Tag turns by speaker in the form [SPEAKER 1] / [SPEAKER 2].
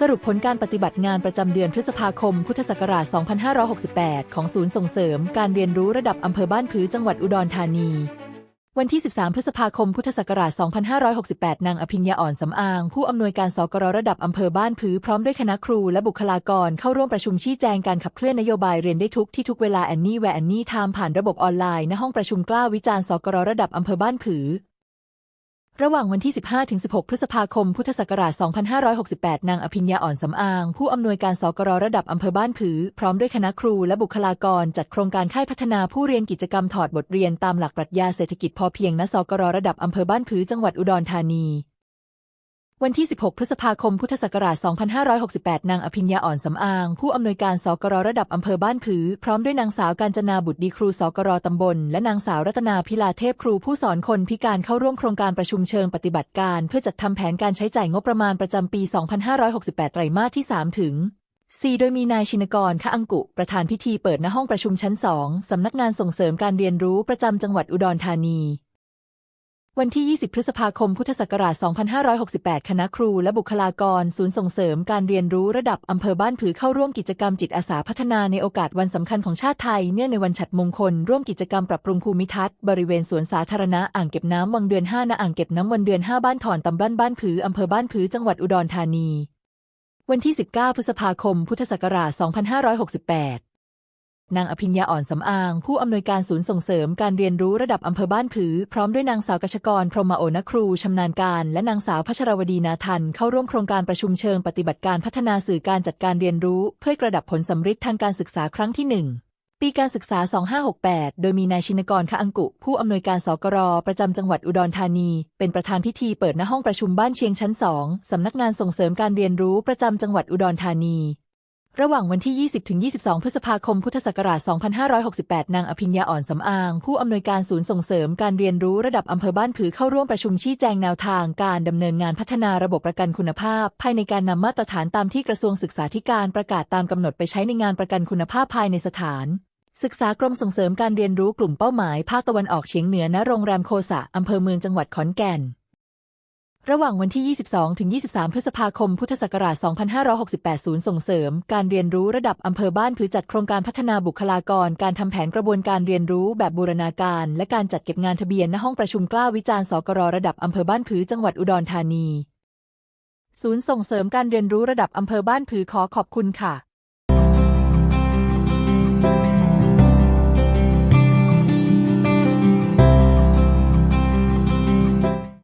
[SPEAKER 1] สรุปผลการปฏิบัติงานประจำเดือนพฤษภาคม พุทธศักราช 2568 ของศูนย์ส่งเสริมการเรียนรู้ระดับอำเภอบ้านผือจังหวัดอุดรธานี วันที่ 13 พฤษภาคม พุทธศักราช 2568 นางอภิญญาอ่อนสำอาง ผู้อำนวยการสกรระดับอำเภอบ้านผือพร้อมด้วยคณะครูและบุคลากรเข้าร่วมประชุมชี้แจงการขับเคลื่อนนโยบายเรียนได้ทุกที่ทุกเวลาแอนนี่แวร์แอนนี่ไทม์ผ่านระบบออนไลน์ณห้องประชุมกล้าวิจารณ์สกรระดับอำเภอบ้านผือ ระหว่างวันที่ 15-16 พฤษภาคม พุทธศักราช 2568 นางอภิญญาอ่อนสำอาง ผู้อำนวยการสกรระดับอำเภอบ้านผือ พร้อมด้วยคณะครูและบุคลากร จัดโครงการค่ายพัฒนาผู้เรียนกิจกรรมถอดบทเรียนตามหลักปรัชญาเศรษฐกิจพอเพียงณสกรระดับอำเภอบ้านผือจังหวัดอุดรธานี วันที่ 16 พฤษภาคม พุทธศักราช 2568 นางอภิญญาอ่อนสำอาง ผู้อำนวยการสกรระดับอำเภอบ้านผือ พร้อมด้วยนางสาวกาญจนาบุตรดีครูสกรตำบล และนางสาวรัตนาพิลาเทพครูผู้สอนคนพิการเข้าร่วมโครงการประชุมเชิงปฏิบัติการ เพื่อจัดทำแผนการใช้จ่ายงบประมาณประจำปี 2568 ไตรมาสที่ 3 ถึง 4 โดยมีนายชินกรคะอังกุ ประธานพิธีเปิดณห้องประชุมชั้น 2 สำนักงานส่งเสริมการเรียนรู้ประจำจังหวัดอุดรธานี วันที่ 20 พฤษภาคม พุทธศักราช 2568 คณะครูและบุคลากร ศูนย์ส่งเสริมการเรียนรู้ระดับอำเภอบ้านผือเข้าร่วมกิจกรรมจิตอาสาพัฒนาในโอกาสวันสำคัญของชาติไทย เนื่องในวันฉัตรมงคล ร่วมกิจกรรมปรับปรุงภูมิทัศน์ บริเวณสวนสาธารณะอ่างเก็บน้ำวังเดือน 5ณอ่างเก็บน้ำวันเดือน 5 บ้านถอนตำบลบ้านผืออำเภอบ้านผือจังหวัดอุดรธานี วันที่ 19 พฤษภาคม พุทธศักราช 2568 นางอภิญญาอ่อนสำอาง ผู้อำนวยการศูนย์ส่งเสริมการเรียนรู้ระดับอำเภอบ้านผือ พร้อมด้วยนางสาวกชกร พรหมโอนครูชำนาญการ และนางสาวพัชรวดีนาทัน เข้าร่วมโครงการประชุมเชิงปฏิบัติการพัฒนาสื่อการจัดการเรียนรู้ เพื่อกระดับผลสำฤทธิ์ทางการศึกษาครั้งที่ 1ปีการศึกษา 2568 โดยมีนายชินกรคะอังกุ ผู้อำนวยการสกร ประจำจังหวัดอุดรธานี เป็นประธานพิธีเปิดณห้องประชุมบ้านเชียงชั้น 2 สำนักงานส่งเสริมการเรียนรู้ประจำจังหวัดอุดรธานี ระหว่างวันที่ 20-22 พฤษภาคม พุทธศักราช 2568 นางอภิญญาอ่อนสำอาง ผู้อำนวยการศูนย์ส่งเสริมการเรียนรู้ระดับอำเภอบ้านผือเข้าร่วมประชุมชี้แจงแนวทางการดำเนินงานพัฒนาระบบประกันคุณภาพ ภายในการนำมาตรฐานตามที่กระทรวงศึกษาธิการประกาศตามกำหนดไปใช้ในงานประกันคุณภาพภายในสถาน ศึกษากรมส่งเสริมการเรียนรู้กลุ่มเป้าหมาย ภาคตะวันออกเฉียงเหนือณโรงแรมโคสะอำเภอเมืองจังหวัดขอนแก่น ระหว่างวันที่ 22 ถึง 23 พฤษภาคม พุทธศักราช 2568 ศูนย์ส่งเสริม การเรียนรู้ระดับอำเภอบ้านผือจัดโครงการพัฒนาบุคลากร การทำแผนกระบวนการเรียนรู้แบบบูรณาการ และการจัดเก็บงานทะเบียนณห้องประชุมกล้าวิจารณ์สกรระดับอำเภอบ้านผือจังหวัดอุดรธานี ศูนย์ส่งเสริมการเรียนรู้ระดับอำเภอบ้านผือขอขอบคุณค่ะ